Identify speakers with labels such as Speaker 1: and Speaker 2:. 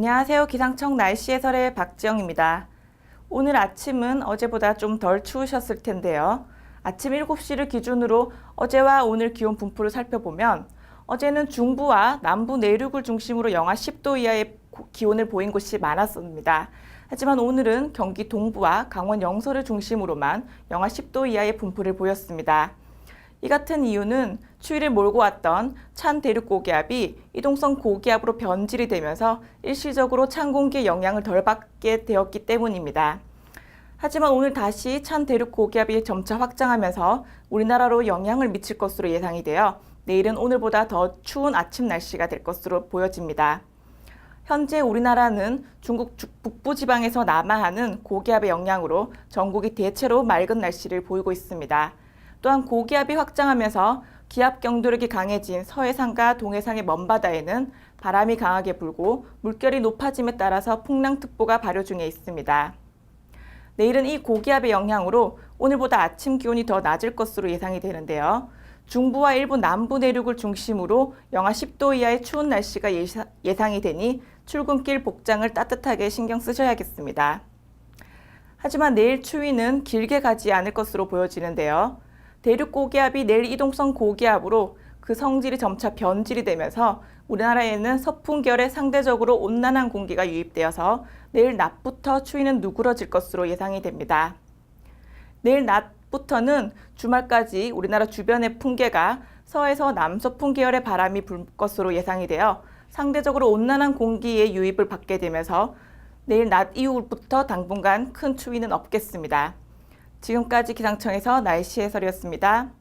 Speaker 1: 안녕하세요. 기상청 날씨 해설의 박지영입니다. 오늘 아침은 어제보다 좀 덜 추우셨을 텐데요. 아침 7시를 기준으로 어제와 오늘 기온 분포를 살펴보면 어제는 중부와 남부 내륙을 중심으로 영하 10도 이하의 고- 기온을 보인 곳이 많았습니다. 하지만 오늘은 경기 동부와 강원 영서를 중심으로만 영하 10도 이하의 분포를 보였습니다. 이 같은 이유는 추위를 몰고 왔던 찬 대륙 고기압이 이동성 고기압으로 변질이 되면서 일시적으로 찬 공기의 영향을 덜 받게 되었기 때문입니다. 하지만 오늘 다시 찬 대륙 고기압이 점차 확장하면서 우리나라로 영향을 미칠 것으로 예상이 되어 내일은 오늘보다 더 추운 아침 날씨가 될 것으로 보여집니다. 현재 우리나라는 중국 주- 북부 지방에서 남하하는 고기압의 영향으로 전국이 대체로 맑은 날씨를 보이고 있습니다. 또한 고기압이 확장하면서 기압 경도력이 강해진 서해상과 동해상의 먼바다에는 바람이 강하게 불고 물결이 높아짐에 따라서 풍랑특보가 발효 중에 있습니다. 내일은 이 고기압의 영향으로 오늘보다 아침 기온이 더 낮을 것으로 예상이 되는데요. 중부와 일부 남부 내륙을 중심으로 영하 10도 이하의 추운 날씨가 예상이 되니 출근길 복장을 따뜻하게 신경 쓰셔야겠습니다. 하지만 내일 추위는 길게 가지 않을 것으로 보여지는데요. 대륙 고기압이 내일 이동성 고기압으로 그 성질이 점차 변질이 되면서 우리나라에는 서풍결에 상대적으로 온난한 공기가 유입되어서 내일 낮부터 추위는 누그러질 것으로 예상이 됩니다. 내일 낮부터는 주말까지 우리나라 주변의 풍계가 서에서 남서풍 계열의 바람이 불 것으로 예상이 되어 상대적으로 온난한 공기의 유입을 받게 되면서 내일 낮 이후부터 당분간 큰 추위는 없겠습니다. 지금까지 기상청에서 날씨 해설이었습니다.